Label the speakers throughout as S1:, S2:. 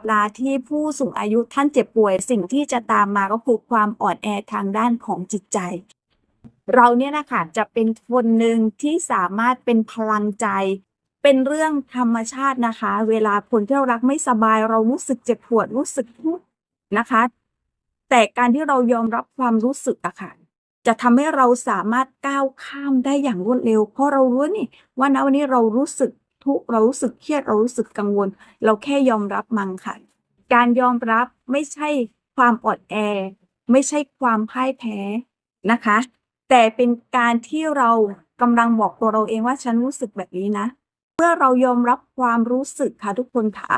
S1: เวลาที่ผู้สูงอายุท่านเจ็บป่วย สิ่งที่จะตามมาก็คือความอ่อนแอทางด้านของจิตใจ เราเนี่ยนะคะจะเป็นคนหนึ่งที่สามารถเป็นพลังใจ เป็นเรื่องธรรมชาตินะคะ เวลาคนที่เรารักไม่สบาย เรารู้สึกเจ็บปวดรู้สึกทุกข์นะคะ แต่การที่เรายอมรับความรู้สึกอะค่ะจะทำให้เราสามารถก้าวข้ามได้อย่างรวดเร็ว เพราะเรารู้นี่ว่าณวันนี้เรารู้สึก ทุกข์เรารู้สึกเครียดเรารู้สึกกังวล เราแค่ยอมรับมันค่ะ การยอมรับไม่ใช่ความอ่อนแอ ไม่ใช่ความพ่ายแพ้นะคะ แต่เป็นการที่เรากำลังบอกตัวเราเองว่าฉันรู้สึกแบบนี้นะเมื่อเรายอมรับความรู้สึกค่ะทุกคนค่ะ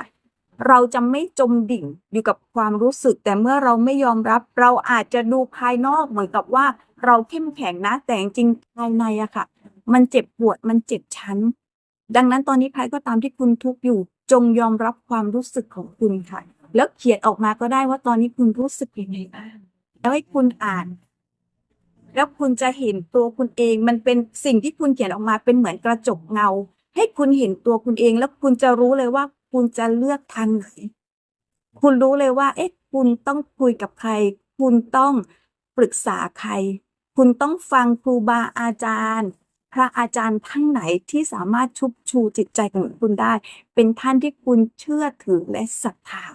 S1: เราจะไม่จมดิ่งอยู่กับความรู้สึก แต่เมื่อเราไม่ยอมรับ เราอาจจะดูภายนอกเหมือนกับว่า เราเข้มแข็งนะแต่จริงภายในอะค่ะ มันเจ็บปวดมันเจ็บช้ำ ดังนั้นตอนนี้ใครก็ตามที่คุณทุกข์อยู่ จงยอมรับความรู้สึกของคุณค่ะ แล้วเขียนออกมาก็ได้ว่าตอนนี้คุณรู้สึกยังไงบ้างแล้วให้คุณอ่าน แล้วคุณจะเห็นตัวคุณเอง มันเป็นสิ่งที่คุณเขียนออกมาเป็นเหมือนกระจกเงา ให้คุณเห็นตัวคุณเอง แล้วคุณจะรู้เลยว่า คุณจะเลือกทางไหนคุณรู้เลยว่า เอ๊ะ คุณต้องคุยกับใคร คุณต้องปรึกษาใคร คุณต้องฟังครูบาอาจารย์ พระอาจารย์ท่านไหนที่สามารถชุบชูจิตใจของคุณได้ เป็นท่านที่คุณเชื่อถือและศรัทธา